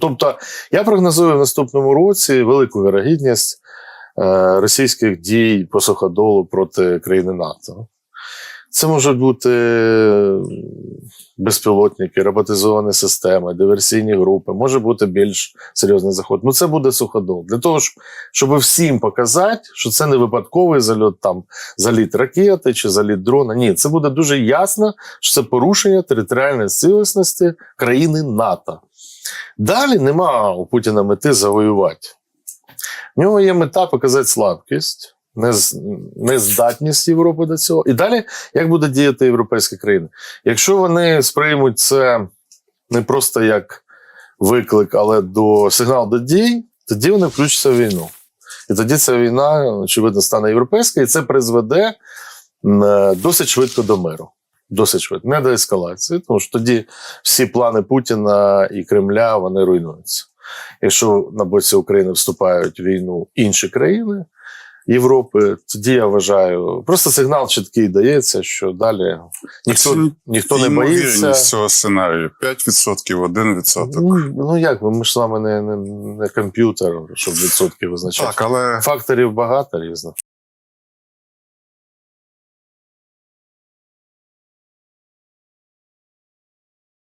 Тобто, я прогнозую в наступному році велику вірогідність е, російських дій по суходолу проти країни НАТО. Це можуть бути безпілотники, роботизовані системи, диверсійні групи, може бути більш серйозний заход. Ну, це буде суходол. Для того, щоб, всім показати, що це не випадковий зальот, там, заліт ракети чи заліт дрона. Ні, це буде дуже ясно, що це порушення територіальної цілісності країни НАТО. Далі нема у Путіна мети завоювати. В нього є мета показати слабкість, нездатність Європи до цього. І далі, як буде діяти європейські країни? Якщо вони сприймуть це не просто як виклик, але до сигнал до дій, тоді вони включаться в війну. І тоді ця війна, очевидно, стане європейською, і це призведе е, досить швидко до миру. Досить швидко, не до ескалації, тому що тоді всі плани Путіна і Кремля вони руйнуються. Якщо на боці України вступають в війну інші країни Європи, тоді я вважаю, просто сигнал чіткий дається, що далі ніхто, Це ніхто не боїться. цього сценарію 5%, 1%. Ну, ну як ви? Ми ж з вами не, не, не комп'ютер, щоб відсотки визначати. Так, але Факторів багато різних.